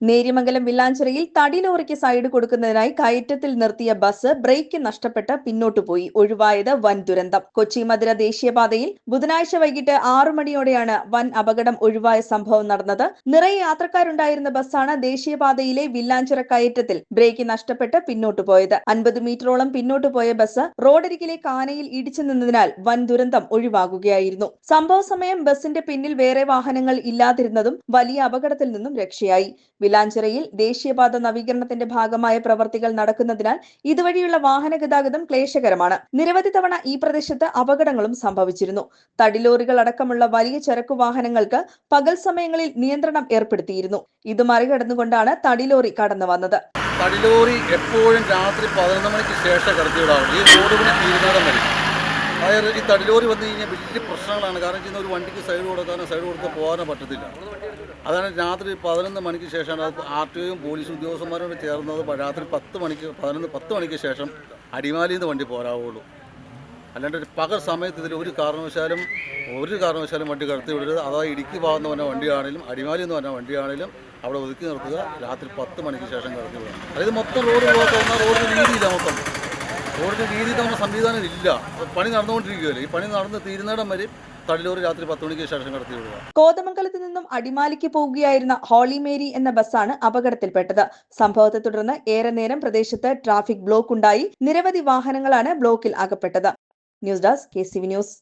നേര്യമംഗലം വില്ലാഞ്ചിറയിൽ തടി ലോറിക്ക് സൈഡ് കൊടുക്കുന്നതിനായി കയറ്റത്തിൽ നിർത്തിയ bus break നഷ്ടപ്പെട്ട് പിന്നോട്ടു പോയി. ഒഴിവായത് വൻ ദുരന്തം. കൊച്ചി മധുര ദേശീയപാതയിൽ ബുധനാഴ്ച വൈകിട്ട് ആറു മണിയോടെയാണ് വൻ അപകടം ഒഴിവായ സംഭവം നടന്നത്. നിറയെ യാത്രക്കാരുണ്ടായിരുന്ന ബസ്സാണ് ദേശീയപാതയിലെ വില്ലാഞ്ചിറ കയറ്റത്തിൽ ബ്രേക്ക് നഷ്ടപ്പെട്ട് പിന്നോട്ടു പോയത്. അൻപത് മീറ്ററോളം പിന്നോട്ടു പോയ ബസ് റോഡരികിലെ കാനയിൽ ഇടിച്ചു നിന്നതിനാൽ വൻ ദുരന്തം ഒഴിവാകുകയായിരുന്നു. സംഭവ സമയം ബസിന്റെ പിന്നിൽ വേറെ വാഹനങ്ങൾ ഇല്ലാതിരുന്നതും വലിയ അപകടത്തിൽ നിന്നും രക്ഷയായി. വിലാഞ്ചിറയിൽ ദേശീയപാത നവീകരണത്തിന്റെ ഭാഗമായ പ്രവർത്തികൾ നടക്കുന്നതിനാൽ ഇതുവഴിയുള്ള വാഹന ഗതാഗതം ക്ലേശകരമാണ്. നിരവധി തവണ ഈ പ്രദേശത്ത് അപകടങ്ങളും സംഭവിച്ചിരുന്നു. തടിലോറികൾ അടക്കമുള്ള വലിയ ചരക്കു വാഹനങ്ങൾക്ക് പകൽ സമയങ്ങളിൽ നിയന്ത്രണം ഏർപ്പെടുത്തിയിരുന്നു. ഇത് മറികടന്നുകൊണ്ടാണ് തടിലോറി കടന്നു വന്നത്. തടിലോറി എപ്പോഴും രാത്രി പതിനൊന്ന് മണിക്ക് ശേഷം കടത്തിവിടാറുണ്ട്. ഈ റോഡ് പണി തീരുമാനം വരെ. അതായത് ഈ തടിലോറി വന്നു കഴിഞ്ഞാൽ വലിയ പ്രശ്നങ്ങളാണ്. കാരണം ചെയ്യുന്ന ഒരു വണ്ടിക്ക് സൈഡ് കൊടുക്കാനോ സൈഡ് കൊടുത്ത് പോകാനോ പറ്റത്തില്ല. അതാണ് രാത്രി പതിനൊന്ന് മണിക്ക് ശേഷമാണ് അത് ആർ ടി ഒയും പോലീസ് ഉദ്യോഗസ്ഥന്മാരും ചേർന്നത്. രാത്രി പത്ത് മണിക്ക് പതിനൊന്ന് പത്ത് മണിക്ക് ശേഷം അടിമാലിയിൽ നിന്ന് വണ്ടി പോരാവുള്ളൂ. അല്ലാണ്ട് ഒരു പകൽ സമയത്ത് ഇതിൽ ഒരു കാരണവശാലും ഒരു കാരണവശാലും വണ്ടി കടത്തി വിടരുത്. അതായത് ഇടുക്കി ഭാഗത്ത് പറഞ്ഞ വണ്ടിയാണെങ്കിലും അടിമാലി എന്ന് പറഞ്ഞ വണ്ടിയാണെങ്കിലും അവിടെ ഒതുക്കി നിർത്തുക. രാത്രി പത്ത് മണിക്ക് ശേഷം കടത്തി വിടണം. അതായത് മൊത്തം റോഡ് പോകാത്ത റോഡിന് രീതിയില്ല മൊത്തം. റോഡിന് രീതി തവണ സംവിധാനം ഇല്ല. പണി നടന്നുകൊണ്ടിരിക്കുകയല്ലേ. ഈ പണി നടന്ന് തീരുന്നിടം വരെ രാത്രി പത്ത് മണിക്ക് കോതമംഗലത്ത് നിന്നും അടിമാലിക്ക് പോവുകയായിരുന്ന ഹോളി മേരി എന്ന ബസ്സാണ് അപകടത്തിൽപ്പെട്ടത്. സംഭവത്തെ തുടർന്ന് ഏറെ നേരം പ്രദേശത്ത് ട്രാഫിക് ബ്ലോക്ക് ഉണ്ടായി നിരവധി വാഹനങ്ങളാണ് ബ്ലോക്കിൽ അകപ്പെട്ടത്. News desk K news.